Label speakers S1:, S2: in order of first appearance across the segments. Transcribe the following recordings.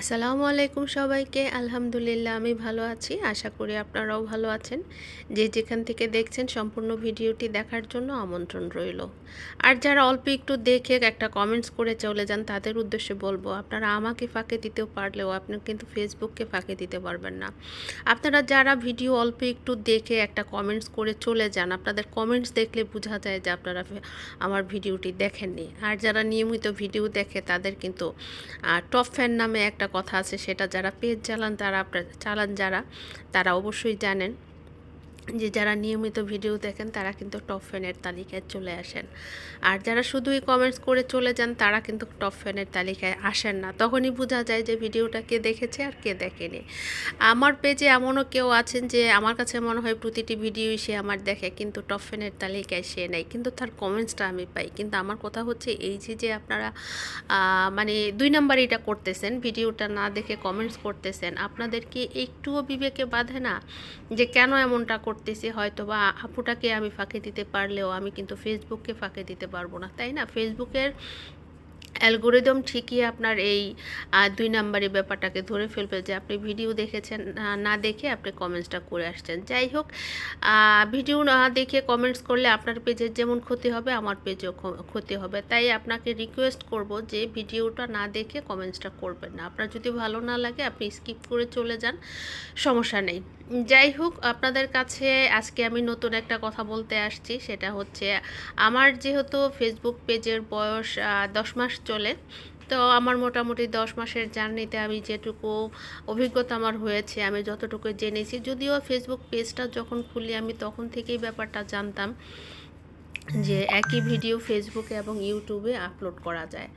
S1: আসসালামু আলাইকুম সবাইকে। আলহামদুলিল্লাহ, আমি ভালো আছি। আশা করি আপনারাও ভালো আছেন। যে যেখান থেকে দেখছেন সম্পূর্ণ ভিডিওটি দেখার জন্য আমন্ত্রণ রইল। আর যারা অল্প একটু দেখে একটা কমেন্টস করে চলে যান, তাদের উদ্দেশ্যে বলব, আপনারা আমাকে ফাঁকে দিতেও পারলেও আপনি কিন্তু ফেসবুককে ফাঁকে দিতে পারবেন না। আপনারা যারা ভিডিও অল্প একটু দেখে একটা কমেন্টস করে চলে যান, আপনাদের কমেন্টস দেখলে বোঝা যায় যে আপনারা আমার ভিডিওটি দেখেননি। আর যারা নিয়মিত ভিডিও দেখে, তাদের কিন্তু টপ ফ্যান নামে একটা কথা আছে সেটা যারা পেজ চালান তারা চালান যারা তারা অবশ্যই জানেন। যে যারা নিয়মিত ভিডিও দেখেন, তারা কিন্তু টপ ফ্যানের তালিকায় চলে আসেন। আর যারা শুধুই কমেন্টস করে চলে যান, তারা কিন্তু টপ ফ্যানের তালিকায় আসেন না। তখনই বোঝা যায় যে ভিডিওটা কে দেখেছে আর কে দেখেনি। আমার পেজে এমনও কেউ আছেন যে আমার কাছে মনে হয় প্রতিটি ভিডিওই সে আমার দেখে, কিন্তু টপ ফ্যানের তালিকায় সে নেই। কিন্তু তার কমেন্টসটা আমি পাই। কিন্তু আমার কথা হচ্ছে এই যে যে আপনারা মানে দুই নাম্বার এটা করতেছেন, ভিডিওটা না দেখে কমেন্টস করতেছেন, আপনাদের কি একটুও বিবেকে বাঁধে না যে কেন এমনটা করতে করতেছি হয়তো বা আপুটাকে আমি ফাঁকে দিতে পারলেও আমি কিন্তু ফেসবুককে ফাঁকে দিতে পারব না, তাই না? ফেসবুকের অ্যালগোরিদম ঠিকই আপনার এই দুই নাম্বারের ব্যাপারটাকে ধরে ফেলবে যে আপনি ভিডিও দেখেছেন, না দেখে আপনি কমেন্টসটা করে আসছেন। যাই হোক ভিডিও না দেখে কমেন্টস করলে আপনার পেজের যেমন ক্ষতি হবে, আমার পেজেও ক্ষতি হবে। তাই আপনাকে রিকোয়েস্ট করব যে ভিডিওটা না দেখে কমেন্টসটা করবেন না। আপনার যদি ভালো না লাগে, আপনি স্কিপ করে চলে যান, সমস্যা নেই। যাই হোক, আপনাদের কাছে আজকে আমি নতুন একটা কথা বলতে আসছি, সেটা হচ্ছে, আমার যেহেতু ফেসবুক পেজের বয়স দশ মাস চলে। তো আমার মোটামুটি দশ মাসের জার্নিতে আমি যেটুকু অভিজ্ঞতা আমার হয়েছে, আমি যতটুকু জেনেছি। যদিও ফেসবুক পেজটা যখন খুলি, আমি তখন থেকেই ব্যাপারটা জানতাম যে একই ভিডিও ফেসবুকে এবং ইউটিউবে আপলোড করা যায়।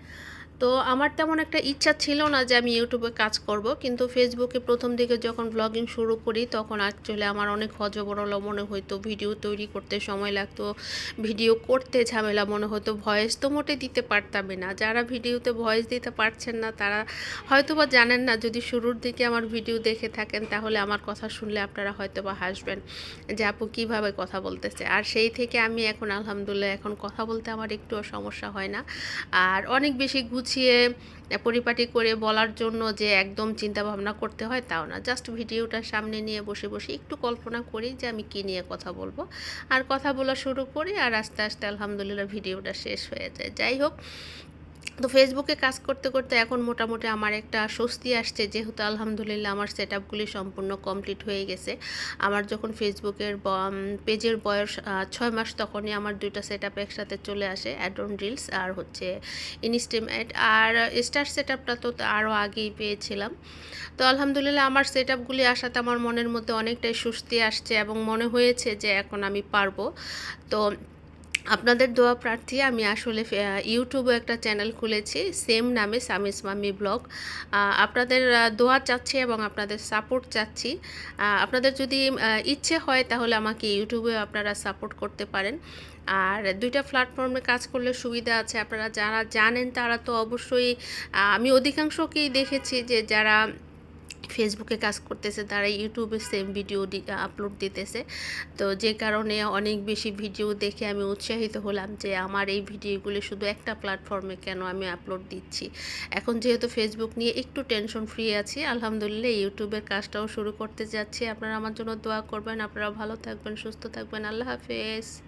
S1: তো আমার তেমন একটা ইচ্ছা ছিল না যে আমি ইউটিউবে কাজ করব, কিন্তু ফেসবুকে প্রথম দিকে যখন ব্লগিং শুরু করি, তখন অ্যাকচুয়ালি আমার অনেক হজবরল মনে হতো ভিডিও তৈরি করতে সময় লাগতো ভিডিও করতে ঝামেলা মনে হতো ভয়েস তো মোটে দিতে পারতামই না। যারা ভিডিওতে ভয়েস দিতে পারছেন না, তারা হয়তো বা জানেন না, যদি শুরুর দিকে আমার ভিডিও দেখে থাকেন, তাহলে আমার কথা শুনলে আপনারা হয়তো বা হাসবেন যে, আপু, কীভাবে কথা বলতেছে? আর সেই থেকে আমি এখন আলহামদুলিল্লাহ, এখন কথা বলতে আমার একটুও সমস্যা হয় না। আর অনেক বেশি গুছ গুছিয়ে পরিপাটি করে বলার জন্য যে একদম চিন্তা ভাবনা করতে হয় তাও না। জাস্ট ভিডিওটা সামনে নিয়ে বসে বসে একটু কল্পনা করি যে আমি কি নিয়ে কথা বলব। আর কথা বলা শুরু করি আর আস্তে আস্তে আলহামদুলিল্লাহ ভিডিওটা শেষ হয়ে যায়। যাই হোক তো ফেসবুকে কাজ করতে করতে এখন মোটামুটি আমার একটা স্বস্তি আসছে। যেহেতু আলহামদুলিল্লাহ আমার সেট আপগুলি সম্পূর্ণ কমপ্লিট হয়ে গেছে। আমার যখন ফেসবুকের পেজের বয়স ছয় মাস তখনই আমার দুইটা সেট আপ একসাথে চলে আসে অ্যাডন রিলস আর হচ্ছে ইনস্টিমেট আর স্টার সেট আপটা তো আরও আগেই পেয়েছিলাম। তো আলহামদুলিল্লাহ আমার সেট আপগুলি আসাতে আমার মনের মধ্যে অনেকটাই স্বস্তি আসছে এবং মনে হয়েছে যে এখন আমি পারব। তো আপনাদের দোয়া প্রার্থী, আমি আসলে ইউটিউবে একটা চ্যানেল খুলেছি, সেম নামে সামিস মামি ব্লগ। আপনাদের দোয়া চাচ্ছি এবং আপনাদের সাপোর্ট চাচ্ছি। আপনাদের যদি ইচ্ছে হয় তাহলে আমাকে ইউটিউবে আপনারা সাপোর্ট করতে পারেন। আর দুইটা প্ল্যাটফর্মে কাজ করলে সুবিধা আছে, আপনারা যারা জানেন তারা তো অবশ্যই আমি অধিকাংশকেই দেখেছি যে যারা ফেসবুকে কাজ করতেছে, তারা ইউটিউবে সেম ভিডিও আপলোড দিতেছে। তো যে কারণে অনেক বেশি ভিডিও দেখে আমি উৎসাহিত হলাম যে আমার এই ভিডিওগুলি শুধু একটা প্ল্যাটফর্মে কেন আমি আপলোড দিচ্ছি। এখন যেহেতু ফেসবুক নিয়ে একটু টেনশন ফ্রি আছি, আলহামদুলিল্লাহ ইউটিউবের কাজটাও শুরু করতে যাচ্ছি। আপনারা আমার জন্য দোয়া করবেন। আপনারা ভালো থাকবেন, সুস্থ থাকবেন। আল্লাহ হাফেজ।